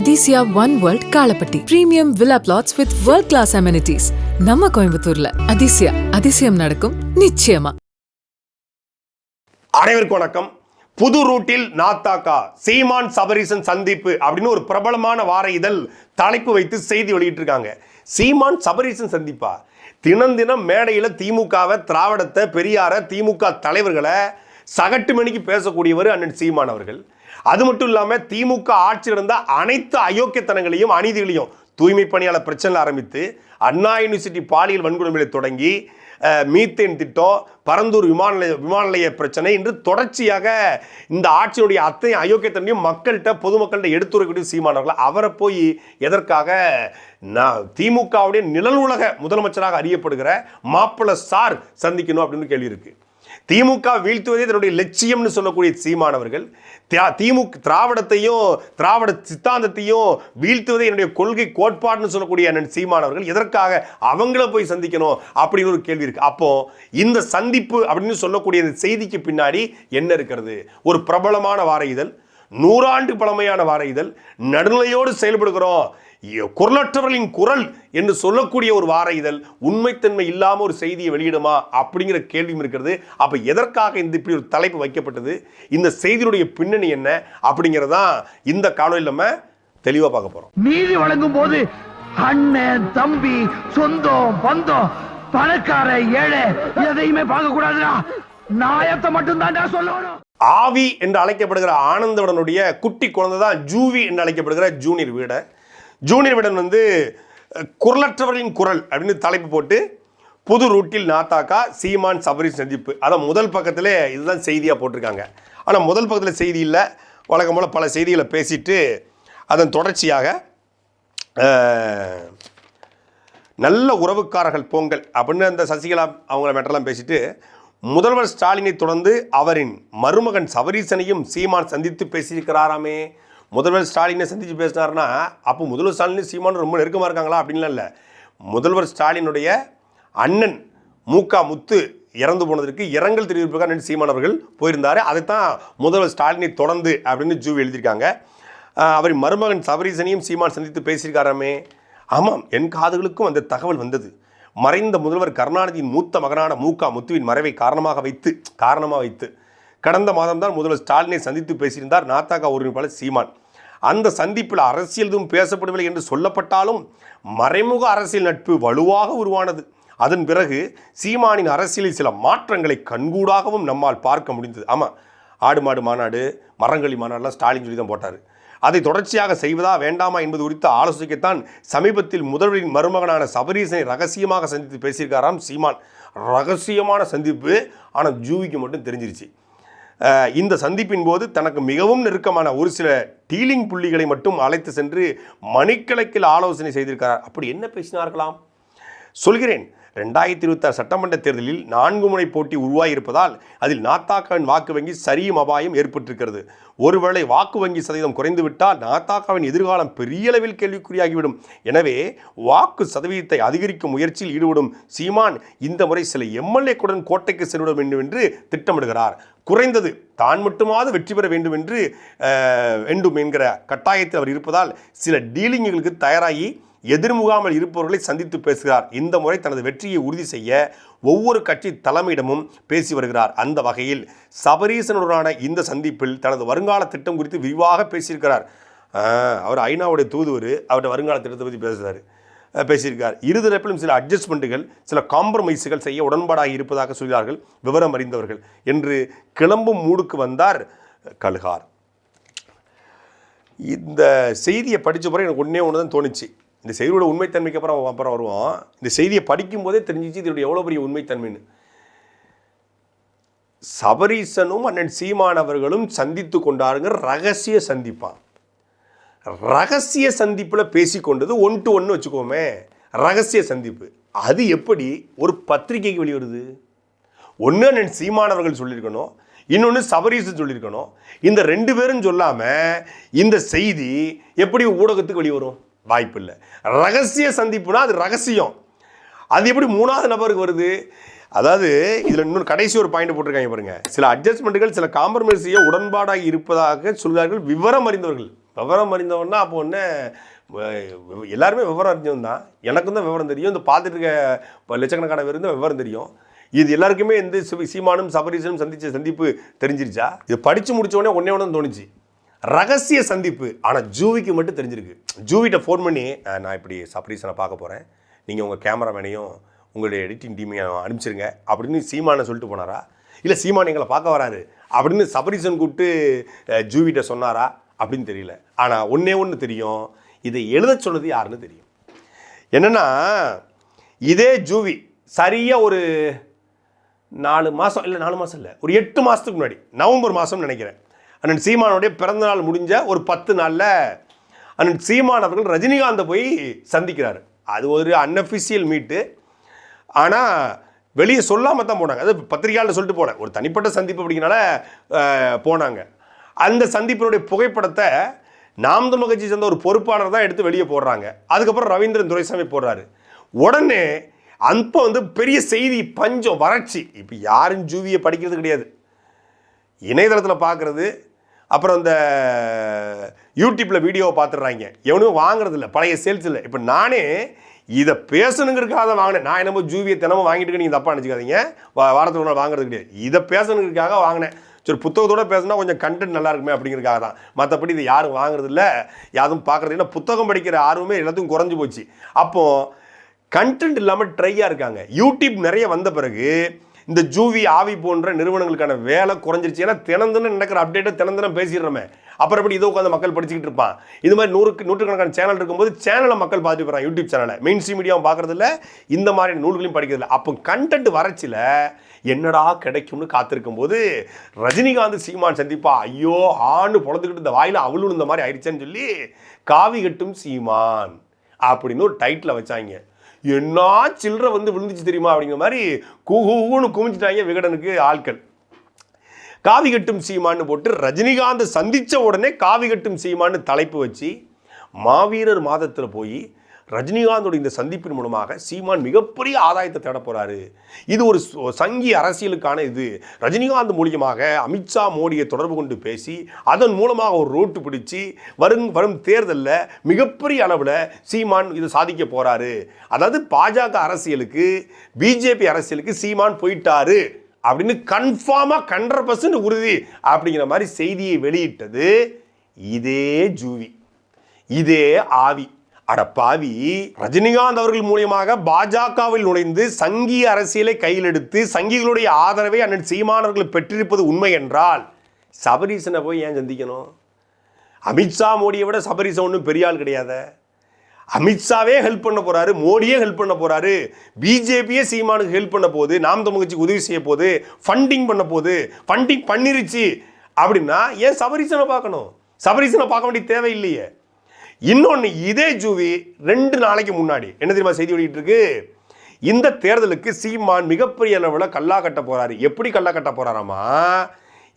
Athisaya one world Kalapatti premium villa flats with world class amenities நம்ம கோயம்புத்தூர்ல. அதிசயா அதிசயம் நடக்கும் நிச்சயமா. அனைவருக்கும் வணக்கம். புது ரூட்டில் நாத்தாக்கா சீமான் சபரீசன் சந்திப்பு அப்படின்னு ஒரு பிரபலமான வார இதழ் தலைப்பு வைத்து செய்தி வெளியிட்டு இருக்காங்க சீமான் சபரீசன் சந்திப்பா? தினம் தினம் மேடையில் திமுகவை திராவிடத்தை பெரியார திமுக தலைவர்களை சகட்டு மணிக்கு பேசக்கூடியவர் அண்ணன் சீமான் அவர்கள். அது மட்டும் இல்லாமல் திமுக ஆட்சி இருந்த அனைத்து அயோக்கியத்தனங்களையும் அநீதிகளையும் தூய்மை பணியாளர் பிரச்சனை ஆரம்பித்து அண்ணா யூனிவர்சிட்டி பாலியல் வன்கொடுமைகளை தொடங்கி மீத்தேன் திட்டம் பரந்தூர் விமான நிலைய விமான நிலைய பிரச்சனை என்று தொடர்ச்சியாக இந்த ஆட்சியுடைய அத்தனை அயோக்கியத்தனையும் மக்கள்கிட்ட பொதுமக்கள்கிட்ட எடுத்துரைக்கூடிய சீமானவர்கள் அவரை போய் எதற்காக நான் திமுகவுடைய நிழல் உலக முதலமைச்சராக அறியப்படுகிற மாப்பிள்ளை சார் சந்திக்கணும் அப்படின்னு கேள்வி இருக்கு. திமுக வீழ்த்துவதே தன்னுடைய லட்சியம்னு சொல்லக்கூடிய சீமானவர்கள். தியா- திமுக திராவிடத்தையும் திராவிட சித்தாந்தத்தையும் வீழ்த்துவதே என்னுடைய கொள்கை கோட்பாடுன்னு சொல்லக்கூடிய அண்ணன் சீமானவர்கள். எதற்காக? அவங்கள போய் சந்திக்கணும் அப்படின்னு ஒரு கேள்வி இருக்கு. அப்போ இந்த சந்திப்பு அப்படின்னு சொல்லக்கூடிய இந்த செய்திக்கு பின்னாடி என்ன இருக்கிறது? ஒரு பிரபலமான வார இதழ் நூறாண்டு பழமையான வார இதழ் நடுநிலையோடு செயல்படுகிறோம். குரலற்றவர்களின் குரல் என்று சொல்லக்கூடிய ஒரு வார இதழ் உண்மைத்தன்மை இல்லாமல் ஒரு செய்தியை வெளியிடுமா அப்படிங்கிற கேள்வியும் இருக்கிறது. அப்போ எதற்காக இந்த இப்படி ஒரு தலைப்பு வைக்கப்பட்டது? இந்த செய்தியுடைய பின்னணி என்ன? அப்படிங்கிறதான் இந்த காணொலியில் நம்ம தெளிவாக பார்க்க போகிறோம் நீதி வழங்கும் போது அண்ணன் தம்பி சொந்தம் பந்தம் பணக்கார ஏழை எதையுமே பார்க்க கூடாதுடா. நாயத்தை மட்டும் சொல்லணும். ஆவி என்று அழைக்கப்படுகிற ஆனந்தவடனுடைய குட்டி குழந்தை தான் ஜூவி என்று அழைக்கப்படுகிற ஜூனியர் வீட. ஜூனியர் விடன் வந்து குரலற்றவர்களின் குரல் அப்படின்னு தலைப்பு போட்டு புது ரூட்டில் நாத்தாக்கா சீமான் சபரி சந்திப்பு. அதான் முதல் பக்கத்தில் இதுதான் செய்தியாக போட்டிருக்காங்க. ஆனால் முதல் பக்கத்தில் செய்தி இல்லை. வழக்கம் போல் பல செய்திகளை பேசிட்டு அதன் தொடர்ச்சியாக நல்ல உறவுக்காரர்கள் பொங்கல் அப்படின்னு அந்த சசிகலா அவங்கள மெட்டெல்லாம் பேசிட்டு முதல்வர் ஸ்டாலினை தொடர்ந்து அவரின் மருமகன் சபரீசனையும் சீமான் சந்தித்து பேசியிருக்கிறாராமே முதல்வர் ஸ்டாலினை சந்தித்து பேசினார்னா அப்போ முதல்வர் ஸ்டாலின் சீமானு ரொம்ப நெருக்கமாக இருக்காங்களா? அப்படின்லாம் இல்லை. முதல்வர் ஸ்டாலினுடைய அண்ணன் மூக்கா முத்து இறந்து போனதற்கு இரங்கல் தெரிவிப்புக்காக அண்ணன் சீமான் அவர்கள் போயிருந்தார். அதைத்தான் முதல்வர் ஸ்டாலினை தொடர்ந்து அப்படின்னு ஜூவி எழுதியிருக்காங்க. அவரின் மருமகன் சபரீசனையும் சீமான் சந்தித்து பேசியிருக்காராமே. ஆமாம் என் காதுகளுக்கும் அந்த தகவல் வந்தது. மறைந்த முதல்வர் கருணாநிதியின் மூத்த மகனான மூக்கா முத்துவின் மறைவை காரணமாக வைத்து காரணமாக வைத்து. கடந்த மாதம்தான் முதல்வர் ஸ்டாலினை சந்தித்து பேசியிருந்தார். நாத்தாக்கா ஒருங்கிணைப்பாளர் சீமான். அந்த சந்திப்பில் அரசியல் எதுவும் பேசப்படவில்லை என்று சொல்லப்பட்டாலும் மறைமுக அரசியல் நட்பு வலுவாக உருவானது. அதன் பிறகு சீமானின் அரசியலில் சில மாற்றங்களை கண்கூடாகவும் நம்மால் பார்க்க முடிந்தது. ஆமாம் ஆடு மாடு மாநாடு மரங்களி மாநாடுலாம் ஸ்டாலின் சொல்லி தான் போட்டார். அதை தொடர்ச்சியாக செய்வதா வேண்டாமா என்பது குறித்து ஆலோசிக்கத்தான் சமீபத்தில் முதல்வரின் மருமகனான சபரீசனை ரகசியமாக சந்தித்து பேசியிருக்காராம் சீமான். ரகசியமான சந்திப்பு ஆனால் ஜூவிக்கு மட்டும் தெரிஞ்சிருச்சு. இந்த சந்திப்பின் போது தனக்கு மிகவும் நெருக்கமான ஒரு சில டீலிங் புள்ளிகளை மட்டும் அழைத்து சென்று மணிக்கணக்கில் ஆலோசனை செய்திருக்கிறார். அப்படி என்ன பேசினார்களாம்? சொல்கிறேன். ரெண்டாயிரத்தி இருபத்தாறு சட்டமன்ற தேர்தலில் நான்கு முனை போட்டி உருவாகியிருப்பதால் அதில் நாத்தாக்காவின் வாக்கு வங்கி சரியும் அபாயம் ஏற்பட்டிருக்கிறது. ஒருவேளை வாக்கு வங்கி சதவீதம் குறைந்துவிட்டால் நாத்தாக்காவின் எதிர்காலம் பெரிய அளவில் கேள்விக்குறியாகிவிடும். எனவே வாக்கு சதவீதத்தை அதிகரிக்கும் முயற்சியில் ஈடுபடும் சீமான் இந்த முறை சில எம்எல்ஏக்குடன் கோட்டைக்கு சென்றுவிட வேண்டும் என்று திட்டமிடுகிறார். குறைந்தது தான் மட்டுமாவது வெற்றி பெற வேண்டும் என்று வேண்டும் என்கிற கட்டாயத்தில் அவர் இருப்பதால் சில டீலிங்குகளுக்கு தயாராகி எதிர்முகாமல் இருப்பவர்களை சந்தித்து பேசுகிறார். இந்த முறை தனது வெற்றியை உறுதி செய்ய ஒவ்வொரு கட்சி தலைமையிடமும் பேசி வருகிறார். அந்த வகையில் சபரீசனுடனான இந்த சந்திப்பில் தனது வருங்கால திட்டம் குறித்து விரிவாக பேசியிருக்கிறார். அவர் ஐநாவுடைய தூதுவர் அவருடைய வருங்கால திட்டத்தை பற்றி பேசுகிறார் பேசியிருக்கார். இருதரப்பிலும் சில அட்ஜஸ்ட்மெண்ட்டுகள் சில காம்ப்ரமைஸுகள் செய்ய உடன்பாடாகி இருப்பதாக சொல்கிறார்கள். விவரம் அறிந்தவர்கள். என்று கிளம்பும் மூடுக்கு வந்தார் கழுகார் இந்த செய்தியை படித்த பிறகு எனக்கு ஒன்றே ஒன்று தான் தோணுச்சு. இந்த செய்தியோட உண்மைத்தன்மைக்கு அப்புறம் அப்புறம் வருவோம் இந்த செய்தியை படிக்கும் போதே தெரிஞ்சிச்சு இதோட எவ்வளோ பெரிய உண்மைத்தன்மைன்னு. சபரீசனும் அண்ணன் சீமானவர்களும் சந்தித்து கொண்டாருங்க ரகசிய சந்திப்பான். ரகசிய சந்திப்பில் பேசிக்கொண்டது ஒன் டு ஒன்று வச்சுக்கோமே ரகசிய சந்திப்பு. அது எப்படி? ஒரு பத்திரிகைக்கு வெளிவருது. ஒன்று அண்ணன் சீமானவர்கள் சொல்லியிருக்கணும் இன்னொன்று சபரீசன் சொல்லியிருக்கணும். இந்த ரெண்டு பேரும் சொல்லாமல் இந்த செய்தி எப்படி ஊடகத்துக்கு வெளிவரும்? வாய்ப்பில்லை. ரகசிய சந்திப்புனா அது ரகசியம். அது எப்படி மூணாவது நபருக்கு வருது? அதாவது இதில் இன்னொரு கடைசி ஒரு பாயிண்ட் போட்டிருக்காங்க பாருங்க. சில அட்ஜஸ்ட்மெண்ட்டுகள் சில காம்ப்ரமைஸ் செய்ய உடன்பாடாக இருப்பதாக சொல்கிறார்கள் விவரம் அறிந்தவர்கள். விவரம் அறிந்தவன்னா அப்போ ஒன்று எல்லாருமே விவரம் அறிஞ்சவன் தான். எனக்கும் தான் விவரம் தெரியும். இந்த பார்த்துட்டு இருக்க இப்போ லட்சக்கணக்கான பேர் தான் விவரம் தெரியும். இது எல்லாருக்குமே இந்த சீமானும் சபரீசனும் சந்திச்ச சந்திப்பு தெரிஞ்சிருச்சா? இது படித்து முடிச்ச உடனே ஒன்றே ஒன்று தோணுச்சு. ரகசிய சந்திப்பு. ஆனால் ஜூவிக்கு மட்டும் தெரிஞ்சிருக்கு. ஜூவிட்ட ஃபோன் பண்ணி நான் இப்படி சப்ரீசனை பார்க்க போகிறேன் நீங்கள் உங்கள் கேமராமேனையும் உங்களுடைய எடிட்டிங் டீமையும் அனுப்பிச்சிருங்க அப்படின்னு சீமானை சொல்லிட்டு போனாரா? இல்லை சீமான் எங்களை பார்க்க வராரு அப்படின்னு சபரீசன் கூப்பிட்டு ஜூவிட்ட சொன்னாரா? அப்படின்னு தெரியல. ஆனால் ஒன்றே ஒன்று தெரியும். இதை எழுத சொன்னது யாருன்னு தெரியும். என்னென்னா இதே ஜூவி சரியாக ஒரு நாலு மாதம் இல்லை நாலு மாதம் இல்லை ஒரு எட்டு மாதத்துக்கு முன்னாடி நவம்பர் மாதம்னு நினைக்கிறேன். அண்ணன் சீமானுடைய பிறந்த நாள் முடிஞ்ச ஒரு பத்து நாளில் அண்ணன் சீமான் அவர்கள் ரஜினிகாந்தை போய் சந்திக்கிறார். அது ஒரு அன்அஃபிஷியல் மீட்டு ஆனால் வெளியே சொல்லாமல் தான் போனாங்க. அது பத்திரிகையாளர் சொல்லிட்டு போனேன் ஒரு தனிப்பட்ட சந்திப்பு அப்படிங்கனால போனாங்க. அந்த சந்திப்பினுடைய புகைப்படத்தை நாம் தமிழ் கட்சி சேர்ந்த ஒரு பொறுப்பாளர் தான் எடுத்து வெளியே போடுறாங்க. அதுக்கப்புறம் ரவீந்திரன் துரைசாமி போடுறாரு. உடனே அப்போ வந்து பெரிய செய்தி பஞ்சம் வறட்சி. இப்போ யாரும் ஜூவியை படிக்கிறது கிடையாது. இணையதளத்தில் பார்க்குறது அப்புறம் இந்த யூடியூப்பில் வீடியோவை பார்த்துடுறாங்க. எவனும் வாங்குறதில்ல பழைய சேல்ஸ் இல்லை. இப்போ நானே இதை பேசணுங்கிறதுக்காக தான் வாங்கினேன். நான் என்னமோ ஜூவியை தினமும் வாங்கிட்டு நீங்கள் தப்பாக நினச்சிக்காதீங்க. வாரத்துக்கு நாள் வாங்குறது கிடையாது. இதை பேசணுங்கிறதுக்காக வாங்கினேன். சரி புத்தகத்தோட பேசினா கொஞ்சம் கண்டென்ட் நல்லா இருக்குமே அப்படிங்கிறதுக்காக தான். மற்றபடி இதை யாரும் வாங்குறதில்ல யாரும் பார்க்குறது இல்லை. புத்தகம் படிக்கிற ஆர்வமே எல்லாத்தையும் குறைஞ்சு போச்சு. அப்போது கண்டென்ட் இல்லாமல் ட்ரையாக இருக்காங்க. யூடியூப் நிறைய வந்த பிறகு இந்த ஜூவி ஆவி போன்ற நிறுவனங்களுக்கான வேலை குறைஞ்சிருச்சு. ஏன்னா தினம் நடக்கிற அப்டேட்டை தினம் பேசிடுறோமே. அப்புறம் எப்படி இதை உட்காந்து மக்கள் படிச்சுக்கிட்டு இருப்பான்? இது மாதிரி நூறுக்கு நூற்றுக்கணக்கான சேனல் இருக்கும்போது சேனலை மக்கள் பார்த்துட்டு போகிறான் யூடியூப் சேனலை மெயின் ஸ்ட்ரீம் மீடியாவும் பார்க்குறதில்ல. இந்த மாதிரி நூல்களையும் படிக்கிறதில்ல. அப்போ கண்டென்ட் வறட்சியில் என்னடா கிடைக்கும்னு காத்திருக்கும் போது ரஜினிகாந்த் சீமான் சந்திப்பா. ஐயோ ஆண்டு பொழந்துக்கிட்டு இந்த வாயில் அவளும் இந்த மாதிரி ஆயிடுச்சேன்னு சொல்லி காவி கட்டும் சீமான் அப்படின்னு ஒரு டைட்டில் வச்சாங்க. என்ன சில்லறை வந்து விழுந்துச்சு தெரியுமா அப்படிங்கிற மாதிரி குஹூன்னு குமிச்சிட்டாங்க விகடனுக்கு ஆட்கள் காவி கட்டும் சீமான்னு போட்டு ரஜினிகாந்த் சந்தித்த உடனே காவி கட்டும் சீமான்னு தலைப்பு வச்சு மாவீரர் மாதத்தில் போய் ரஜினிகாந்தோட இந்த சந்திப்பின் மூலமாக சீமான் மிகப்பெரிய ஆதாயத்தை தேட போகிறாரு இது ஒரு சங்கி அரசியலுக்கான இது. ரஜினிகாந்த் மூலியமாக அமித்ஷா மோடியை தொடர்பு கொண்டு பேசி அதன் மூலமாக ஒரு ரோட்டு பிடிச்சி வரும் வரும் தேர்தலில் மிகப்பெரிய அளவில் சீமான் இது சாதிக்க போகிறாரு அதாவது பாஜக அரசியலுக்கு பிஜேபி அரசியலுக்கு சீமான் போயிட்டாரு அப்படின்னு கன்ஃபார்மாக ஹண்ட்ரட் பர்சன்ட் உறுதி அப்படிங்கிற மாதிரி செய்தியை வெளியிட்டது இதே ஜூவி. இதே ஆவி. அட பாவி ரஜினிகாந்த் அவர்கள் மூலியமாக பாஜகவில் நுழைந்து சங்கி அரசியலை கையில் எடுத்து சங்கிகளுடைய ஆதரவை அண்ணன் சீமானவர்கள் பெற்றிருப்பது உண்மை என்றால் சபரீசனை போய் ஏன் சந்திக்கணும்? அமித்ஷா மோடியை விட சபரீசன் ஒன்றும் பெரிய ஆள் கிடையாத. அமித்ஷாவே ஹெல்ப் பண்ண போறாரு மோடியே ஹெல்ப் பண்ண போறாரு பிஜேபியே சீமானுக்கு ஹெல்ப் பண்ண போகுது நாம் தமிழ் உதவி செய்ய போகுது ஃபண்டிங் பண்ண போகுது ஃபண்டிங் பண்ணிருச்சு அப்படின்னா ஏன் சபரீசனை பார்க்கணும்? சபரீசனை பார்க்க வேண்டிய தேவையில்லையே. இன்னொன்று இதே ஜூவி ரெண்டு நாளைக்கு முன்னாடி. என்ன தெரியுமா செய்தி வெளியிட்டிருக்கு? இந்த தேர்தலுக்கு சீமான் மிகப்பெரிய அளவில் கல்லா கட்ட போகிறாரு எப்படி கல்லா கட்ட போகிறாராமா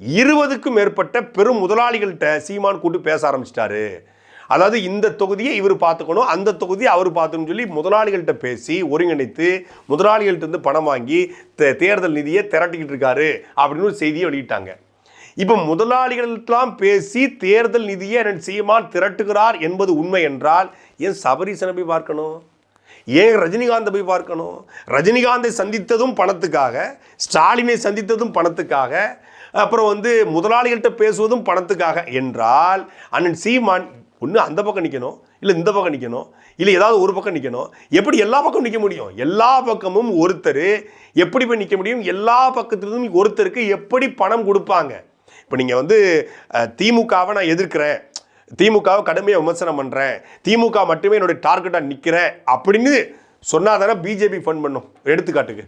இருபதுக்கும் மேற்பட்ட பெரும் முதலாளிகள்கிட்ட சீமான் கூட்டு பேச ஆரம்பிச்சிட்டாரு. அதாவது இந்த தொகுதியை இவர் பார்த்துக்கணும் அந்த தொகுதியை அவர் பார்த்துக்கணும் சொல்லி முதலாளிகள்கிட்ட பேசி ஒருங்கிணைத்து முதலாளிகள்ட்ட இருந்து பணம் வாங்கி தே- தேர்தல் நிதியை திரட்டிக்கிட்டு இருக்காரு அப்படின்னு ஒரு செய்தியை வெளியிட்டாங்க. இப்போ முதலாளிகளெல்லாம் பேசி தேர்தல் நிதியை அண்ணன் சீமான் திரட்டுகிறார் என்பது உண்மை என்றால் ஏன் சபரீசனை போய் பார்க்கணும்? ஏன் ரஜினிகாந்தை போய் பார்க்கணும்? ரஜினிகாந்தை சந்தித்ததும் பணத்துக்காக ஸ்டாலினை சந்தித்ததும் பணத்துக்காக அப்புறம் வந்து முதலாளிகள்கிட்ட பேசுவதும் பணத்துக்காக என்றால் அண்ணன் சீமான் ஒன்று அந்த பக்கம் நிற்கணும் இல்லை இந்த பக்கம் நிற்கணும் இல்லை ஏதாவது ஒரு பக்கம் நிற்கணும் எப்படி எல்லா பக்கம் நிற்க முடியும்? எல்லா பக்கமும் ஒருத்தர் எப்படி போய் நிற்க முடியும்? எல்லா பக்கத்துலேயும் ஒருத்தருக்கு எப்படி பணம் கொடுப்பாங்க? இப்போ நீங்கள் வந்து திமுகவை நான் எதிர்க்கிறேன். திமுகவை கடுமையாக விமர்சனம் பண்ணுறேன் திமுக மட்டுமே என்னுடைய டார்கெட்டாக நிற்கிறேன் அப்படின்னு சொன்னால் தானே பிஜேபி ஃபண்ட் பண்ணும் எடுத்துக்காட்டுக்கு.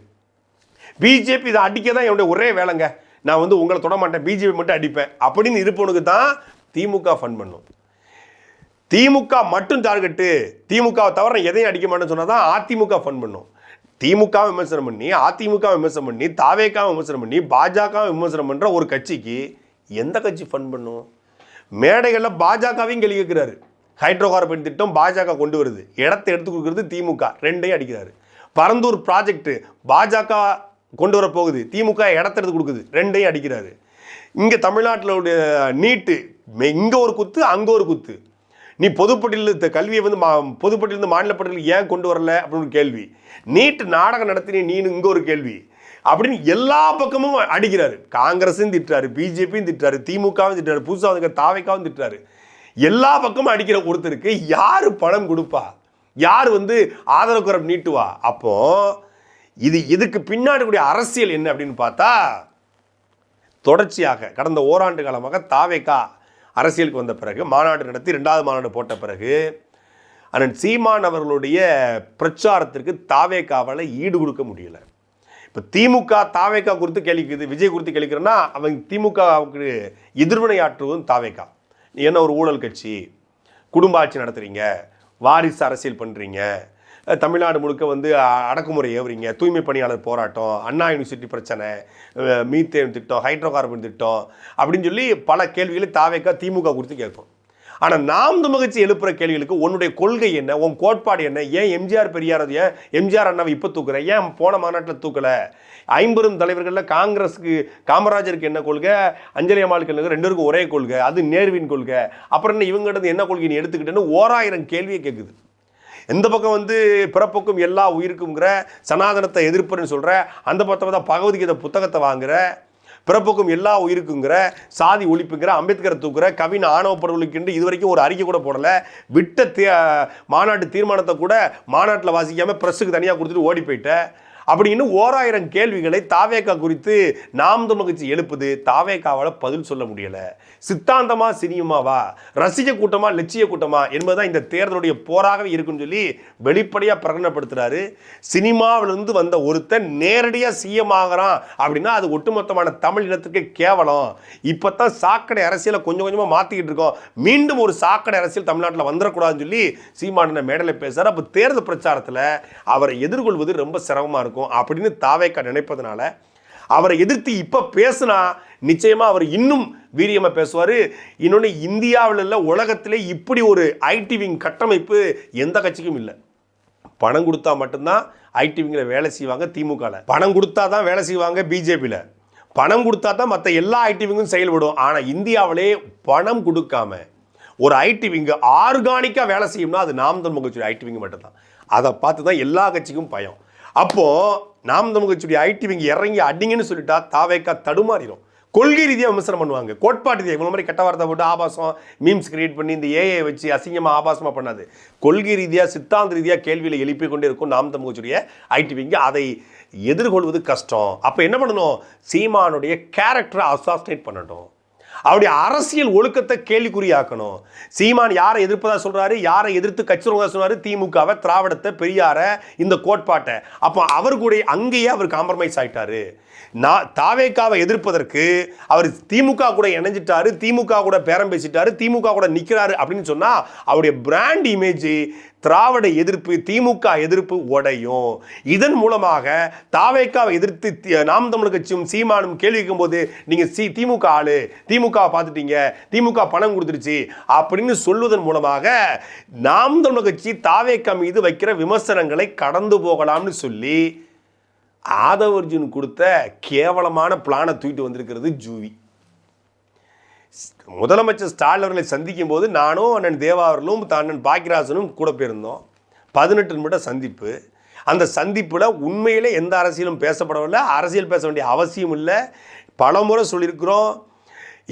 பிஜேபி இதை அடிக்க தான் என்னுடைய ஒரே வேலைங்க. நான் வந்து உங்களை தொட மாட்டேன் பிஜேபி மட்டும் அடிப்பேன் அப்படின்னு இருப்பவனுக்கு தான் திமுக ஃபண்ட் பண்ணும். திமுக மட்டும் டார்கெட்டு திமுகவை தவிர எதையும் அடிக்க மாட்டேன்னு சொன்னால் தான் அதிமுக ஃபண்ட் பண்ணும். திமுக விமர்சனம் பண்ணி அதிமுக விமர்சனம் பண்ணி தாவேக்கா விமர்சனம் பண்ணி பாஜக விமர்சனம் பண்ணுற ஒரு கட்சிக்கு எந்த கட்சி ஃபண்ட் பண்ணும்? மேடைகளில் பாஜகவையும் கேள்வி கேட்கிறாரு ஹைட்ரோ கார்பன் திட்டம் பாஜக கொண்டு வருது. இடத்தை எடுத்து கொடுக்குறது திமுக. ரெண்டையும் அடிக்கிறாரு. பரந்தூர் ப்ராஜெக்ட் பாஜக கொண்டு வர போகுது. திமுக இடத்த எடுத்து கொடுக்குது. ரெண்டையும் அடிக்கிறாரு. இங்கே தமிழ்நாட்டில் உடைய நீட்டு இங்கே ஒரு குத்து அங்கே ஒரு குத்து. நீ பொதுப்பட்டியலில் கல்வியை வந்து மா பொதுப்பட்டியிலிருந்து மாநிலப்பட்டியில் ஏன் கொண்டு வரல? அப்படின்னு ஒரு கேள்வி. நீட்டு நாடகம் நடத்தினே நீனு இங்கே ஒரு கேள்வி. அப்படின்னு எல்லா பக்கமும் அடிக்கிறாரு. காங்கிரஸும் திட்டுறாரு பிஜேபியும் திட்டுறாரு திமுகவும் திட்டுறாரு புதுசாக வந்து தாவைக்காவும் திட்டுறாரு. எல்லா பக்கமும் அடிக்கிற ஒருத்தருக்கு யார் பணம் கொடுப்பா? யார் வந்து ஆதரவு குரம் நீட்டுவா? அப்போ இது இதுக்கு பின்னாடி கூடிய அரசியல் என்ன அப்படின்னு பார்த்தா தொடர்ச்சியாக கடந்த ஓராண்டு காலமாக தாவேக்கா அரசியலுக்கு வந்த பிறகு மாநாடு நடத்தி ரெண்டாவது மாநாடு போட்ட பிறகு அண்ணன் சீமான் அவர்களுடைய பிரச்சாரத்திற்கு தாவேக்காவால் ஈடு கொடுக்க முடியலை. இப்போ திமுக தாவேக்கா குறித்து கேள்விக்குது விஜய் குறித்து கேள்விக்கிறேன்னா அவங்க திமுகவுக்கு எதிர்வினை ஆற்றுவதும் தாவேக்கா. நீ என்ன ஒரு ஊழல் கட்சி? குடும்ப ஆட்சி நடத்துகிறீங்க வாரிசு அரசியல் பண்ணுறீங்க தமிழ்நாடு முழுக்க வந்து அடக்குமுறை ஏவுறீங்க. தூய்மை பணியாளர் போராட்டம் அண்ணா யூனிவர்சிட்டி பிரச்சனை மீத்தேன் திட்டம் ஹைட்ரோ கார்பன் திட்டம் அப்படின்னு சொல்லி பல கேள்விகளை தாவேக்கா திமுக குறித்து கேட்போம். ஆனால் நாம் துமகிச்சு எழுப்புற கேள்விகளுக்கு உன்னுடைய கொள்கை என்ன? உன் கோட்பாடு என்ன? ஏன் எம்ஜிஆர் பெரியார் ஏன் எம்ஜிஆர் அண்ணாவை இப்போ தூக்குற? ஏன் போன மாநாட்டில் தூக்கல? ஐம்பெரும் தலைவர்களில் காங்கிரஸுக்கு காமராஜருக்கு என்ன கொள்கை? அஞ்சலி அம்மாளுக்கு என்ன ரெண்டு பேருக்கும் ஒரே கொள்கை. அது நேர்வின் கொள்கை. அப்புறம் என்ன இவங்கிட்ட என்ன கொள்கை? நீ எடுத்துக்கிட்டேன்னு ஓராயிரம் கேள்வியை கேட்குது எந்த பக்கம் வந்து பிறப்புக்கும் எல்லா உயிருக்குங்கிற சனாதனத்தை எதிர்ப்புன்னு சொல்கிற அந்த பக்கம் தான் பகவத்கீதை புத்தகத்தை வாங்குகிற பிறப்புக்கும் எல்லா உயிருக்குங்கிற சாதி ஒழிப்புங்கிற அம்பேத்கர் தூக்குற கவின் ஆணவ படுகொலைக்கு இது வரைக்கும் ஒரு அறிக்கை கூட போடலை. விட்ட தீ மாநாட்டு தீர்மானத்தை கூட மாநாட்டில் வாசிக்காமல் ப்ரெஸ்ஸுக்கு தனியாக கொடுத்துட்டு ஓடி போயிட்ட. அப்படின்னு ஓராயிரம் கேள்விகளை தாவேக்கா குறித்து நாம் தமிழ்ச்சி எழுப்புது. தாவேக்காவால் பதில் சொல்ல முடியலை. சித்தாந்தமா சினிமாவா? ரசிக கூட்டமா லட்சிய கூட்டமா என்பதுதான் இந்த தேர்தலுடைய போராகவே இருக்குன்னு சொல்லி வெளிப்படையாக பிரகடனப்படுத்துறாரு. சினிமாவிலிருந்து வந்த ஒருத்தன் நேரடியாக சிஎம் ஆகிறான் அப்படின்னா அது ஒட்டுமொத்தமான தமிழ் இனத்துக்கு கேவலம். இப்போ தான் சாக்கடை அரசியலை கொஞ்சம் கொஞ்சமாக மாற்றிக்கிட்டு இருக்கோம். மீண்டும் ஒரு சாக்கடை அரசியல் தமிழ்நாட்டில் வந்துடக்கூடாதுன்னு சொல்லி சீமான மேடையில் பேசுகிறார் அப்போ தேர்தல் பிரச்சாரத்தில் அவரை எதிர்கொள்வது ரொம்ப சிரமமாக இருக்கும் அப்படின்னு தாவேக்கா நினைப்பதனால அவரை எதிர்த்து இப்போ பேசுனா நிச்சயமாக அவர் இன்னும் வீரியமாக பேசுவார். இன்னொன்று இந்தியாவில் இல்லை உலகத்திலே இப்படி ஒரு ஐடி விங் கட்டமைப்பு எந்த கட்சிக்கும் இல்லை. பணம் கொடுத்தா மட்டும்தான் ஐடி விங்கில் வேலை செய்வாங்க திமுகவில் பணம் கொடுத்தா தான் வேலை செய்வாங்க பிஜேபியில் பணம் கொடுத்தா தான் மற்ற எல்லா ஐடிவிங்கும் செயல்படும். ஆனால் இந்தியாவிலே பணம் கொடுக்காம ஒரு ஐடி விங்கு ஆர்கானிக்காக வேலை செய்யும்னா அது நாம் தமிழ் கட்சியோட ஐடி விங்கு மட்டும்தான். அதை பார்த்து தான் எல்லா கட்சிக்கும் பயம். அப்போது நாம் தமிழ் கட்சியுடைய ஐடி விங்கு இறங்கி அடிங்கன்னு சொல்லிட்டா தாவேக்கா தடுமாறிடும் கொள்கை ரீதியாக விமர்சனம் பண்ணுவாங்க. கோட்பாட்டு ரீதியாக இவ்வளோ மாதிரி கெட்ட வார்த்தை போட்டு ஆபாசம் மீம்ஸ் கிரியேட் பண்ணி இந்த ஏஐ வச்சு அசிங்கமாக ஆபாசமாக பண்ணாது. கொள்கை ரீதியாக சித்தாந்த ரீதியாக கேள்வியில் எழுப்பி கொண்டே இருக்கும் நாம் தமிழ்ச்சுடைய ஐடி விங்க அதை எதிர்கொள்வது கஷ்டம். அப்போ என்ன பண்ணணும்? சீமானுடைய கேரக்டரை அசாஸ்டேட் பண்ணட்டும். அவருடைய அரசியல் ஒழுக்கத்தை கேள்விக்குறியாக்கணும். சீமான் யாரை எதிர்ப்பதாக சொல்கிறாரு யாரை எதிர்த்து கட்சி சொன்னாரு? திமுகவை திராவிடத்தை பெரியார இந்த கோட்பாட்டை. அப்போ அவர் கூட அங்கேயே அவர் காம்ப்ரமைஸ் ஆகிட்டாரு நான் தாவேக்காவை எதிர்ப்பதற்கு அவர் திமுக கூட இணைஞ்சிட்டாரு திமுக கூட பேரம் பேசிட்டாரு திமுக கூட நிற்கிறாரு அப்படின்னு சொன்னால் அவருடைய பிராண்ட் இமேஜ் திராவிட எதிர்ப்பு திமுக எதிர்ப்பு உடையும். இதன் மூலமாக தாவேக்காவை எதிர்த்து நாம் தமிழ் கட்சியும் சீமானும் கேள்வி கேட்கும்போது நீங்கள் சி திமுக ஆளு திமுக பார்த்துட்டீங்க திமுக பணம் கொடுத்துருச்சு அப்படின்னு சொல்வதன் மூலமாக நாம் தமிழ் கட்சி தாவேக்கா மீது வைக்கிற விமர்சனங்களை கடந்து போகலாம்னு சொல்லி ஆதவர்ஜுன் கொடுத்த கேவலமான பிளானை தூக்கிட்டு வந்திருக்கிறது ஜூவி. முதலமைச்சர் ஸ்டாலின் அவர்களை சந்திக்கும் போது நானும் அண்ணன் தேவா அவர்களும் அண்ணன் பாக்கியராஜனும் கூட போயிருந்தோம். பதினெட்டு நிமிடம் சந்திப்பு. அந்த சந்திப்பில் உண்மையிலே எந்த அரசியலும் பேசப்படவில்லை. அரசியல் பேச வேண்டிய அவசியம் இல்லை. பலமுறை சொல்லியிருக்கிறோம்.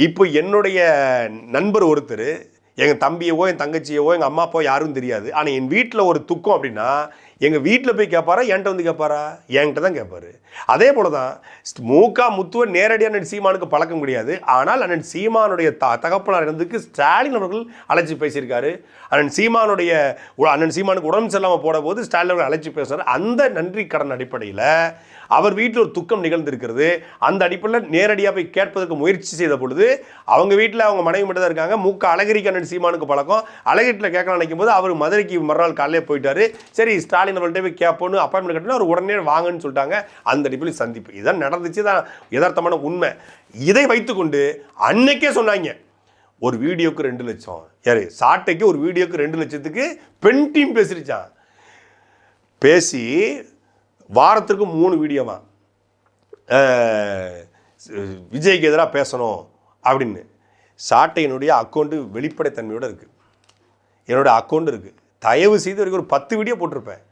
இப்போ என்னுடைய நண்பர் ஒருத்தர் எங்கள் தம்பியவோ என் தங்கச்சியவோ எங்கள் அம்மா அப்போ யாரும் தெரியாது. ஆனால் என் வீட்டில் ஒரு துக்கம் அப்படின்னா எங்கள் வீட்டில் போய் கேட்பாரா என்கிட்ட வந்து கேட்பாரா என்கிட்ட தான் கேட்பாரு அதே போல தான் மூக்கா முத்துவ நேரடியாக அண்ணன் சீமானுக்கு பழக்கம் கிடையாது. ஆனால் அண்ணன் சீமானுடைய த தகப்பனார் இருந்துக்கு ஸ்டாலின் அவர்கள் அழைச்சி பேசியிருக்காரு. அண்ணன் சீமானுடைய அண்ணன் சீமானுக்கு உடம்பு சரியில்லாமல் போட போது ஸ்டாலின் அவர்கள் அழைச்சி பேசுகிறார் அந்த நன்றி கடன் அடிப்படையில் அவர் வீட்டில் ஒரு துக்கம் நிகழ்ந்திருக்கிறது. அந்த அடிப்படையில் நேரடியாக போய் கேட்பதற்கு முயற்சி செய்த பொழுது அவங்க வீட்டில் அவங்க மனைவி மட்டும் தான் இருக்காங்க. மூக்க அழகிரி கண்ணன் சீமானுக்கு பழக்கம். அழகிரியில் கேட்கலாம் நினைக்கும் போது அவர் மதுரைக்கு மறுநாள் காலையில் போயிட்டாரு. சரி ஸ்டாலின் அவர்கிட்ட போய் கேட்போன்னு அப்பாயின்மெண்ட் கட்டினா அவர் உடனே வாங்கன்னு சொல்லிட்டாங்க. அந்த அடிப்படையில் சந்திப்பு. இதான் நடந்துச்சு. தான் யதார்த்தமான உண்மை. இதை வைத்துக்கொண்டு அன்னைக்கே சொன்னாங்க ஒரு வீடியோக்கு ரெண்டு லட்சம். யாரு? சாட்டைக்கு ஒரு வீடியோக்கு ரெண்டு லட்சத்துக்கு பெண் டீம் பேசிருச்சான் பேசி வாரத்திற்கு மூணு வீடியோவா? விஜய்க்கு எதிராக பேசணும் அப்படின்னு. சாட்டையினுடைய அக்கௌண்ட்டு வெளிப்படைத்தன்மையோடு இருக்குது என்னோட அக்கௌண்ட் இருக்குது தயவு செய்து வரைக்கும் ஒரு பத்து வீடியோ போட்டிருப்பேன்.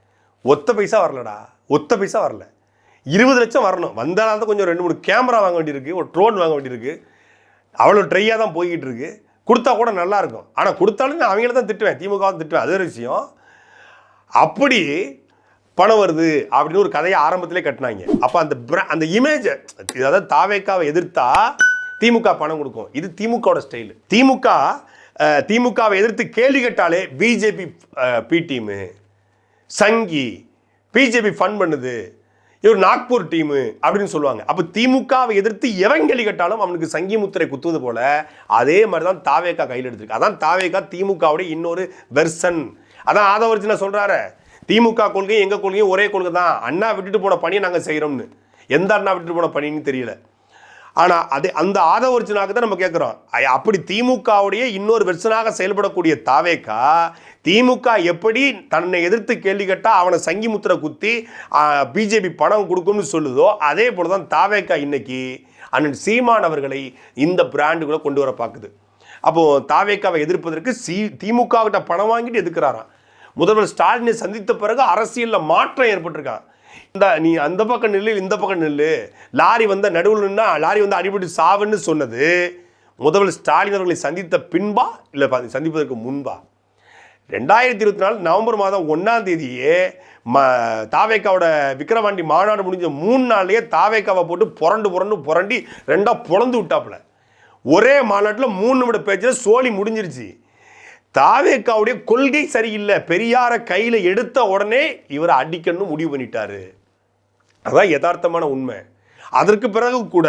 ஒத்த பைசா வரலடா. ஒத்த பைசா வரல. இருபது லட்சம் வரணும். வந்தாலும் தான் கொஞ்சம் ரெண்டு மூணு கேமரா வாங்க வேண்டியிருக்கு. ஒரு ட்ரோன் வாங்க வேண்டியிருக்கு. அவ்வளோ ட்ரையாக தான் போய்கிட்டு இருக்கு. கொடுத்தா கூட நல்லா இருக்கும். ஆனால் கொடுத்தாலும் நான் அவங்கள தான் திட்டுவேன். திமுக திட்டுவேன். அது ஒரு விஷயம். அப்படி பணம் வருது அப்படின்னு ஒரு கதையை ஆரம்பத்திலே கட்டினாங்க. அப்போ அந்த அந்த இமேஜை அதாவது தாவேக்காவை எதிர்த்தா திமுக பணம் கொடுக்கும். இது திமுகவோட ஸ்டைல் திமுக திமுகவை எதிர்த்து கேள்வி கேட்டாலே BJP B team Sanghi BJP fun பண்ணுது. இவர் நாக்பூர் டீமு அப்படின்னு சொல்லுவாங்க. அப்போ திமுகவை எதிர்த்து எவன் கேள்வி கேட்டாலும் அவனுக்கு சங்கி முத்திரை குத்துவது போல அதே மாதிரி தான் தாவேக்கா கையில் எடுத்திருக்கு. அதான் தாவேக்கா திமுகவுடைய இன்னொரு வெர்சன் அதான் ஆதவர்ஜினா சொல்கிறாரு திமுக கொள்கையும் எங்கள் கொள்கையும் ஒரே கொள்கை தான். அண்ணா விட்டுட்டு போன பணியை நாங்கள் செய்கிறோம்னு எந்த அண்ணா விட்டுட்டு போன பணின்னு தெரியல. ஆனால் அதே அந்த ஆதவர்ஜனாக தான் நம்ம கேட்குறோம் அப்படி திமுகவுடைய இன்னொரு வெர்சனாக செயல்படக்கூடிய தாவேக்கா திமுக எப்படி தன்னை எதிர்த்து கேள்வி கேட்டால் அவனை சங்கி முத்திரை குத்தி பிஜேபி பணம் கொடுக்கும்னு சொல்லுதோ அதே போல் தான் தாவேக்கா இன்னைக்கு அண்ணன் சீமான் அவர்களை இந்த பிராண்டுகளை கொண்டு வர பார்க்குது அப்போது தாவேக்காவை எதிர்ப்பதற்கு சி திமுகவிட்ட பணம் வாங்கிட்டு எதிர்க்கிறாராம் முதல்வர் ஸ்டாலினை சந்தித்த பிறகு அரசியலில் மாற்றம் ஏற்பட்டிருக்கான் இந்த நீ அந்த பக்கம் நில்லு இந்த பக்கம் நில்லு. லாரி வந்த நடுவில் நின்னா லாரி வந்து அடிபட்டு சாவுன்னு சொன்னது. முதல்வர் ஸ்டாலின் அவர்களை சந்தித்த பின்பா இல்லை சந்திப்பதற்கு முன்பா? ரெண்டாயிரத்தி இருபத்தி நாலு நவம்பர் மாதம் ஒன்றாம் தேதியே ம தாவேக்காவோட விக்ரவாண்டி மாநாடு முடிஞ்ச மூணு நாள்லேயே தாவேக்காவை போட்டு புரண்டு புரண்டு புரண்டி ரெண்டாக புலந்து விட்டாப்புல. ஒரே மாநாட்டில் மூணு நிமிட பேச்சில் சோழி முடிஞ்சிருச்சு. தாவேக்காவுடைய கொள்கை சரியில்லை. பெரியாரை கையில் எடுத்த உடனே இவரை அடிக்கணும்னு முடிவு பண்ணிட்டாரு. அதான் யதார்த்தமான உண்மை. அதற்கு பிறகு கூட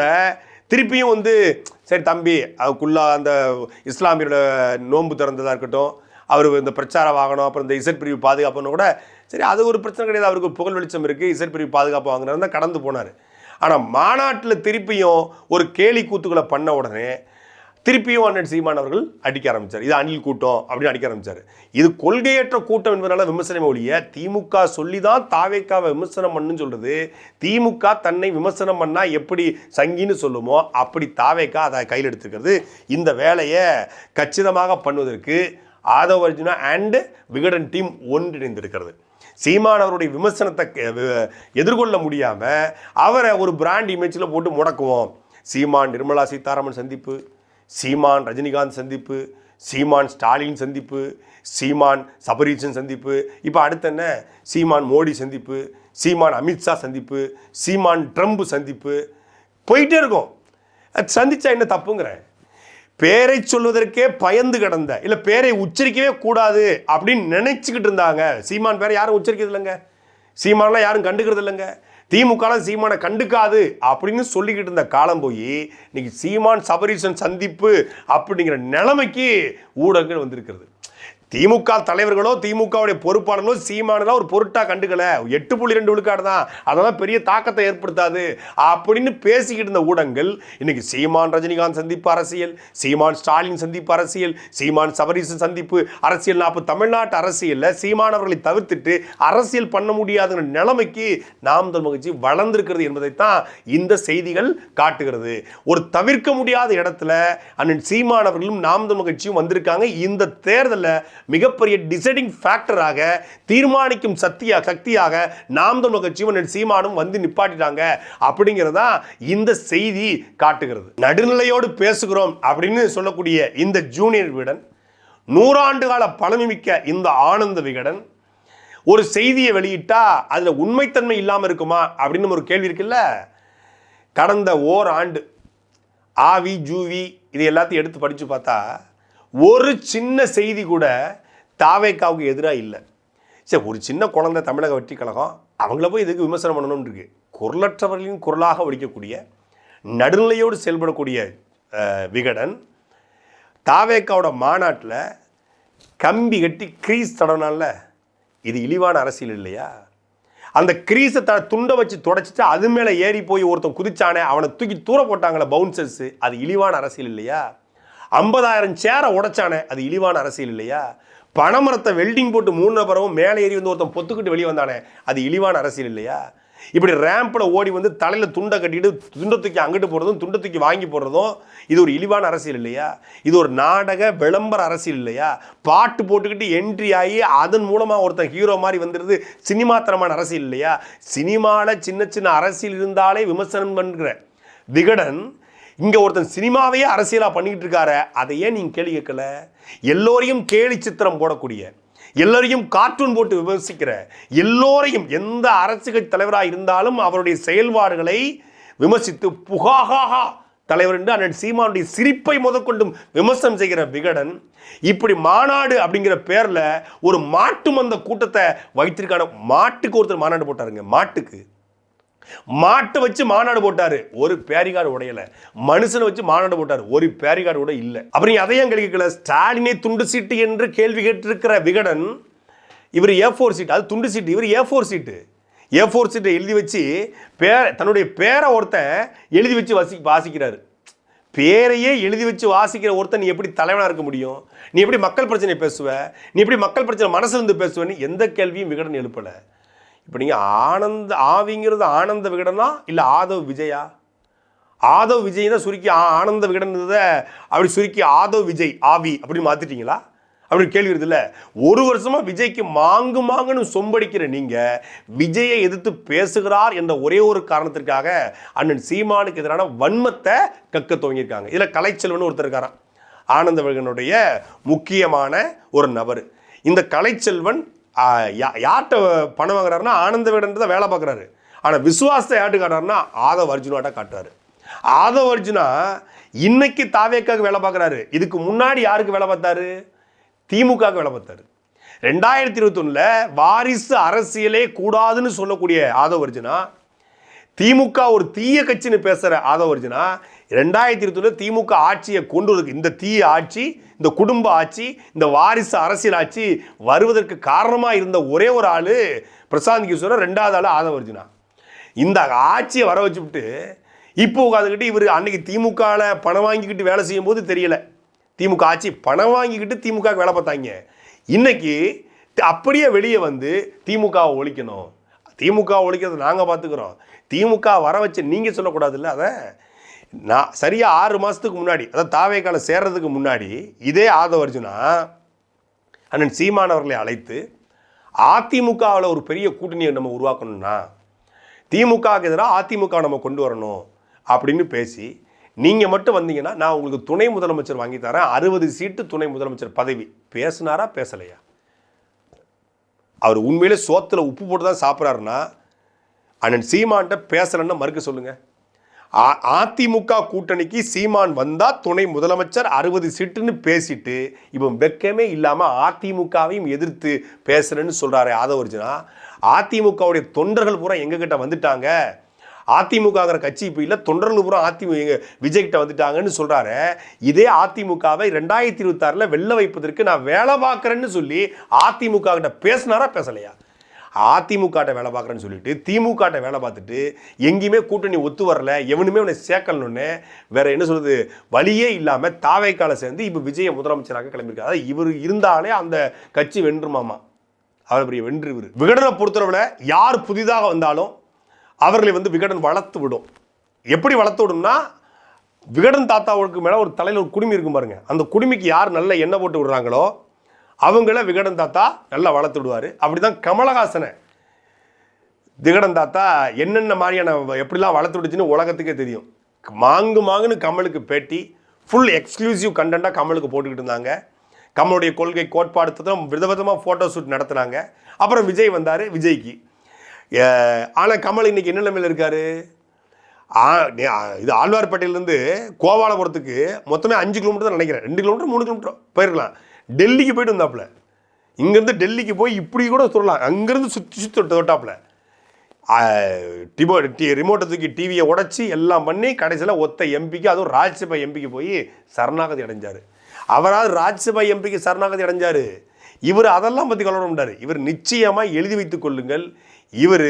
திருப்பியும் வந்து சரி தம்பி அதுக்குள்ள அந்த இஸ்லாமியரோட நோன்பு திறந்ததாக இருக்கட்டும் அவர் இந்த பிரச்சார வாகனம் அப்புறம் இந்த இசட் பிரிவு பாதுகாப்புன்னு கூட சரி அது ஒரு பிரச்சனை கிடையாது. அவருக்கு புகழ் வெளிச்சம் இருக்குது இசட் பிரிவு பாதுகாப்பு வாங்கினார் தான் கடந்து போனார். ஆனால் மாநாட்டில் திருப்பியும் ஒரு கேலி கூத்துக்களை பண்ண உடனே திருப்பியும் அண்ணன் சீமான் அவர்கள் அடிக்க ஆரம்பிச்சார். இது அணில் கூட்டம் அப்படின்னு அடிக்க ஆரம்பிச்சார். இது கொள்கையற்ற கூட்டம் என்பதனால விமர்சனம் ஒழிய திமுக சொல்லி தான் தாவேக்காவை விமர்சனம் பண்ணுன்னு சொல்கிறது திமுக தன்னை விமர்சனம் பண்ணால் எப்படி சங்கின்னு சொல்லுமோ அப்படி தாவேக்கா அதை கையில் எடுத்துக்கிறது. இந்த வேலையை கச்சிதமாக பண்ணுவதற்கு ஆதவ் அர்ஜுனா அண்டு விகடன் டீம் ஒன்றிணைந்திருக்கிறது. சீமான் அவருடைய விமர்சனத்தை எதிர்கொள்ள முடியாமல் அவரை ஒரு பிராண்ட் இமேஜில் போட்டு முடக்குவோம். சீமான் நிர்மலா சீதாராமன் சந்திப்பு. சீமான் ரஜினிகாந்த் சந்திப்பு சீமான் ஸ்டாலின் சந்திப்பு சீமான் சபரீசன் சந்திப்பு இப்போ அடுத்து என்ன? சீமான் மோடி சந்திப்பு சீமான் அமித்ஷா சந்திப்பு சீமான் ட்ரம்ப் சந்திப்பு போயிட்டே இருக்கும். அது சந்திச்சா என்ன தப்புங்கிறேன் பேரை சொல்வதற்கே பயந்து கிடந்த இல்லை பேரை உச்சரிக்கவே கூடாது அப்படின்னு நினச்சிக்கிட்டு இருந்தாங்க. சீமான் பேரை யாரும் உச்சரிக்கிறது இல்லைங்க. சீமான்லாம் யாரும் கண்டுக்கிறது இல்லைங்க. திமுகலாம் சீமானை கண்டுக்காது அப்படின்னு சொல்லிக்கிட்டு இருந்த காலம் போய் இன்னைக்கு சீமான் சபரீசன் சந்திப்பு அப்படிங்கிற நிலைமைக்கு ஊடகங்கள் வந்திருக்கிறது. திமுக தலைவர்களோ திமுகவுடைய பொறுப்பாளர்களோ சீமானெல்லாம் ஒரு பொருட்டாக கண்டுக்கல. எட்டு புள்ளி ரெண்டு விழுக்காடு தான் அதெல்லாம் பெரிய தாக்கத்தை ஏற்படுத்தாது அப்படின்னு பேசிக்கிட்டு இருந்த ஊடகங்கள் இன்னைக்கு சீமான் ரஜினிகாந்த் சந்திப்பு அரசியல் சீமான் ஸ்டாலின் சந்திப்பு அரசியல் சீமான் சபரீசன் சந்திப்பு அரசியல் அப்போ தமிழ்நாட்டு அரசியலில் சீமான் அவர்களை தவிர்த்துட்டு அரசியல் பண்ண முடியாதுங்கிற நிலைமைக்கு நாம் தமிழ் மகிழ்ச்சி வளர்ந்திருக்கிறது என்பதைத்தான் இந்த செய்திகள் காட்டுகிறது. ஒரு தவிர்க்க முடியாத இடத்துல அண்ணன் சீமானவர்களும் நாம் தமிழ் மகிழ்ச்சியும் வந்திருக்காங்க. இந்த தேர்தலில் மிகப்பெரிய டிசைடிங் ஃபேக்டராக தீர்மானிக்கும் சக்தியா சக்தியாக நாம் தமிழக கட்சியும் சீமானும் வந்து நிப்பாட்டிட்டாங்க அப்படிங்கிறதா இந்த செய்தி காட்டுகிறது. நடுநிலையோடு பேசுகிறோம் அப்படின்னு சொல்லக்கூடிய இந்த ஜூனியர் விகடன் நூறாண்டு கால பழமைமிக்க இந்த ஆனந்த விகடன் ஒரு செய்தியை வெளியிட்டா அதில் உண்மைத்தன்மை இல்லாமல் இருக்குமா அப்படின்னு ஒரு கேள்வி இருக்குல்ல? கடந்த ஓர் ஆண்டு ஆவி ஜூவி இது எல்லாத்தையும் எடுத்து படித்து பார்த்தா ஒரு சின்ன செய்தி கூட தாவேக்காவுக்கு எதிராக இல்லை. சரி ஒரு சின்ன குழந்தை தமிழக வெற்றி கழகம் அவங்கள போய் இதுக்கு விமர்சனம் பண்ணணும்னு இருக்கு. குரலற்றவர்களின் குரலாக ஒழிக்கக்கூடிய நடுநிலையோடு செயல்படக்கூடிய விகடன் தாவேக்காவோட மாநாட்டில் கம்பி கட்டி கிரீஸ் தடனால இது இழிவான அரசியல் இல்லையா? அந்த கிரீஸை த துண்டை வச்சு தொடச்சிட்டு அது மேலே ஏறி போய் ஒருத்தன் குதிச்சானே அவனை தூக்கி தூர போட்டாங்களே பவுன்சர்ஸு அது இழிவான அரசியல் இல்லையா? ஐம்பதாயிரம் சேரை உடைச்சானே அது இழிவான அரசியல் இல்லையா? பனைமரத்தை வெல்டிங் போட்டு மூணு நபரவும் மேலே ஏறி வந்து ஒருத்தன் பொத்துக்கிட்டு வெளியே வந்தானே அது இழிவான அரசியல் இல்லையா? இப்படி ரேம்பில் ஓடி வந்து தலையில் துண்டை கட்டிட்டு துண்டை தூக்கி அங்கிட்டு போகிறதும் துண்டை தூக்கி வாங்கி போடுறதும் இது ஒரு இழிவான அரசியல் இல்லையா? இது ஒரு நாடக விளம்பர அரசியல் இல்லையா? பாட்டு போட்டுக்கிட்டு என்ட்ரி ஆகி அதன் மூலமாக ஒருத்தன் ஹீரோ மாதிரி வந்துடுது சினிமாத்தனமான அரசியல் இல்லையா? சினிமாவில் சின்ன சின்ன அரசியல் இருந்தாலே விமர்சனம் பண்ணுற விகடன் இங்கே ஒருத்தன் சினிமாவையே அரசியலாக பண்ணிக்கிட்டு இருக்காரு அதை ஏன் நீங்கள் கேள்வி கேட்கல? எல்லோரையும் கேலி சித்திரம் போடக்கூடிய எல்லோரையும் கார்ட்டூன் போட்டு விமர்சிக்கிற எல்லோரையும் எந்த அரசியல் தலைவராக இருந்தாலும் அவருடைய செயல்பாடுகளை விமர்சித்து புகாகா தலைவர் என்று அண்ணன் சீமானுடைய சிரிப்பை முதற்கொண்டும் விமர்சனம் செய்கிற விகடன் இப்படி மாநாடு அப்படிங்கிற பேரில் ஒரு மாட்டு மந்த கூட்டத்தை வைத்திருக்கான மாட்டுக்கு ஒருத்தர் மாநாடு போட்டாருங்க மாட்டுக்கு. மாட்டை வச்சு மாநாடு போட்டாரு. ஒரு பேரிகார்டு உடையல. மனுஷனை வச்சு மாநாடு போட்டாரு. ஒரு பேரிகார்டு கூட இல்லை. அப்புறம் அதையும் கிடைக்கல ஸ்டாலினை துண்டு சீட்டு என்று கேள்வி கேட்டிருக்கிற விகடன் இவர் ஏ ஃபோர் சீட் அது துண்டு சீட்டு. இவர் A four seat A four சீட்டை எழுதி வச்சு பேர தன்னுடைய பேரை ஒருத்தன் எழுதி வச்சு வாசி வாசிக்கிறாரு. பேரையே எழுதி வச்சு வாசிக்கிற ஒருத்தன் நீ எப்படி தலைவனாக இருக்க முடியும்? நீ எப்படி மக்கள் பிரச்சனை பேசுவ? நீ எப்படி மக்கள் பிரச்சனை மனசுலேருந்து பேசுவேன்னு எந்த கேள்வியும் விகடன் எழுப்பலை. இப்போ நீங்கள் ஆனந்த ஆவிங்கிறது ஆனந்த விகடனா இல்லை ஆதவ் விஜயா? ஆதவ் விஜய் தான் சுருக்கி ஆ- ஆனந்த விகடன்றதை அப்படி சுருக்கி ஆதவ் விஜய் ஆவி அப்படின்னு மாற்றிட்டீங்களா அப்படி கேள்வி இருக்குதுல்ல ஒரு வருஷமா விஜய்க்கு மாங்கு மாங்குன்னு சொம்படிக்கிற நீங்க விஜயை எதிர்த்து பேசுகிறார் என்ற ஒரே ஒரு காரணத்திற்காக அண்ணன் சீமானுக்கு எதிரான வன்மத்தை கக்க துவங்கியிருக்காங்க. இதில் கலைச்செல்வன் ஒருத்தர் இருக்காராம் ஆனந்த விகடனுடைய முக்கியமான ஒரு நபர். இந்த கலைச்செல்வன் யார்கிட்ட பணம் வாங்குறாருன்னா ஆனந்த விகடன் தான் வேலை பார்க்குறாரு. ஆனால் விசுவாசத்தை யார்ட்டு காட்டுறாருன்னா ஆதவ் அர்ஜுனாட்ட காட்டுறாரு. ஆதவ் அர்ஜுனா இன்னைக்கு தாவேக்காக வேலை பார்க்குறாரு. இதுக்கு முன்னாடி யாருக்கு வேலை பார்த்தாரு? திமுகவுக்கு வேலை பார்த்தாரு. ரெண்டாயிரத்தி இருபத்தொன்னுல வாரிசு அரசியலே கூடாதுன்னு சொல்லக்கூடிய ஆதவ் அர்ஜுனா திமுக ஒரு தீய கட்சின்னு பேசுகிற ஆதவ அர்ஜுனா ரெண்டாயிரத்தி இருபத்தொன்னு திமுக ஆட்சியை கொண்டு இந்த தீய ஆட்சி இந்த குடும்ப ஆட்சி இந்த வாரிசு அரசியல் ஆட்சி வருவதற்கு காரணமாக இருந்த ஒரே ஒரு ஆள் பிரசாந்த் கிஷோர் ரெண்டாவது ஆள் ஆதவ அர்ஜுனா. இந்த ஆட்சியை வர வச்சுவிட்டு இப்போ உட்காந்துக்கிட்டு இவர் அன்னைக்கு திமுகவில் பணம் வாங்கிக்கிட்டு வேலை செய்யும் போது தெரியல. திமுக ஆட்சி பணம் வாங்கிக்கிட்டு திமுக வேலை பார்த்தாங்க. இன்னைக்கு அப்படியே வெளியே வந்து திமுகவை ஒழிக்கணும். திமுக ஒழிக்கிறது நாங்கள் பார்த்துக்குறோம். திமுக வர வச்சு நீங்கள் சொல்லக்கூடாதுல்ல அதை? நான் சரியாக ஆறு மாதத்துக்கு முன்னாடி அதாவது தாவேக்கால சேர்றதுக்கு முன்னாடி இதே ஆதவ அர்ஜுனா அண்ணன் சீமானவர்களை அழைத்து அதிமுகவில் ஒரு பெரிய கூட்டணியை நம்ம உருவாக்கணும்னா திமுகவுக்கு எதிராக அதிமுக நம்ம கொண்டு வரணும் அப்படின்னு பேசி நீங்கள் மட்டும் வந்தீங்கன்னா நான் உங்களுக்கு துணை முதலமைச்சர் வாங்கி தரேன் அறுபது சீட்டு துணை முதலமைச்சர் பதவி. பேசுனாரா பேசலையா? அவர் உண்மையிலே சோத்தில் உப்பு போட்டு தான் சாப்பிட்றாருன்னா அண்ணன் சீமான்ட்ட பேசலைன்னா மறுக்க சொல்லுங்கள் அதிமுக கூட்டணிக்கு சீமான் வந்தா துணை முதலமைச்சர் அறுபது சீட்டுன்னு பேசிட்டு இவன் வெக்கமே இல்லாமல் அதிமுகவையும் எதிர்த்து பேசுறேன்னு சொல்றாரு ஆதவர்ஜுனா. அதிமுகவுடைய தொண்டர்கள் பூரா எங்ககிட்ட வந்துட்டாங்க. அதிமுகங்கிற கட்சி இப்போ இல்லை தொண்டர்கள் பூரா அதிமுக விஜய்கிட்ட வந்துட்டாங்கன்னு சொல்கிறாரு இதே அதிமுகவை ரெண்டாயிரத்தி இருபத்தாறில் வெளில வைப்பதற்கு நான் வேலை பார்க்குறேன்னு சொல்லி அதிமுக கிட்ட பேசினாரா பேசலையா? அதிமுகட்ட வேலை பார்க்குறேன்னு சொல்லிட்டு திமுகட்ட வேலை பார்த்துட்டு எங்கேயுமே கூட்டணி ஒத்து வரல எவனுமே அவனை சேர்க்கலன்னு வேற என்ன சொல்றது வழியே இல்லாமல் தாவைக்கால சேர்ந்து இப்போ விஜய முதலமைச்சராக கிளம்பியிருக்காரு. அதாவது இவர் இருந்தாலே அந்த கட்சி வென்றுமாமா. அவர் பெரிய வென்று இவர். விகடனை பொறுத்தளவில் யார் புதிதாக வந்தாலும் அவர்களை வந்து விகடன் வளர்த்து விடும். எப்படி வளர்த்து விடும்னா விகடன் தாத்தாவுக்கு மேலே ஒரு தலையில் ஒரு குடுமி இருக்கும் பாருங்க. அந்த குடுமிக்கு யார் நல்ல எண்ணெய் போட்டு விடுறாங்களோ அவங்கள விகடன் தாத்தா நல்லா வளர்த்து விடுவார். அப்படி தான் கமலஹாசனை. விகடன் தாத்தா என்னென்ன மாதிரியான எப்படிலாம் வளர்த்து விடுச்சுன்னு உலகத்துக்கே தெரியும். மாங்கு மாங்குன்னு கமலுக்கு பேட்டி ஃபுல் எக்ஸ்க்ளூசிவ் கண்டென்ட்டாக கமலுக்கு போட்டுக்கிட்டு இருந்தாங்க. கமலுடைய கொள்கை கோட்பாடு தான் விதவிதமாக ஃபோட்டோ ஷூட் நடத்துனாங்க. அப்புறம் விஜய் வந்தார் விஜய்க்கு. ஆனால் கமல் இன்னைக்கு என்ன நிலைமையில் இருக்காரு? இது ஆழ்வார்பேட்டையிலேருந்து கோவாலபுரத்துக்கு மொத்தமே அஞ்சு கிலோமீட்டர் தான் நினைக்கிறேன். ரெண்டு கிலோமீட்டர் மூணு கிலோமீட்டர் போயிருக்கலாம். டெல்லிக்கு போயிட்டு வந்தாப்புல. இங்கேருந்து டெல்லிக்கு போய் இப்படி கூட சொல்லலாம் அங்கேருந்து சுற்றி சுற்றி தொட்டாப்புல. டிபோ டி ரிமோட்டை தூக்கி டிவியை உடைச்சி எல்லாம் பண்ணி கடைசியில் ஒத்த எம்பிக்கு அதுவும் ராஜ்யசபா எம்பிக்கு போய் சரணாகதி அடைஞ்சார். அவராவது ராஜ்யசபா எம்பிக்கு சரணாகதி அடைஞ்சார். இவர் அதெல்லாம் பற்றி கொள்ள மாட்டார் இவர் நிச்சயமாக எழுதி வைத்துக் கொள்ளுங்கள். இவர்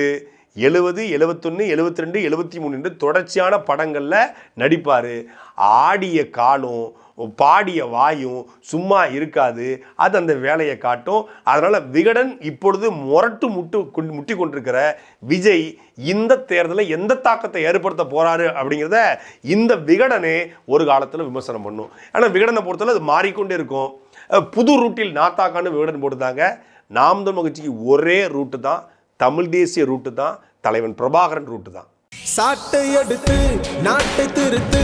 எழுபது எழுபத்தொன்று எழுபத்தி ரெண்டு எழுபத்தி மூணு என்று தொடர்ச்சியான படங்களில் நடிப்பார். ஆடிய காலம் பாடிய வாயும் சும்மா இருக்காது. அது அந்த வேலையை காட்டும். அதனால் விகடன் இப்பொழுது முரட்டு முட்டு முட்டி கொண்டிருக்கிற விஜய் இந்த தேர்தலில் எந்த தாக்கத்தை ஏற்படுத்த போகிறாரு அப்படிங்கிறத இந்த விகடனே ஒரு காலத்தில் விமர்சனம் பண்ணும். ஆனால் விகடனை பொறுத்தவரை அது மாறிக்கொண்டே இருக்கும். புது ரூட்டில் நாத்தாக்கான்னு விகடன் போட்டுதாங்க நாம் தமிழ் ஒரே ரூட்டு தான். தமிழ் தேசிய ரூட்டு தான். தலைவன் பிரபாகரன் ரூட்டு தான். சாட்டை எடுத்து நாட்டை திருத்து.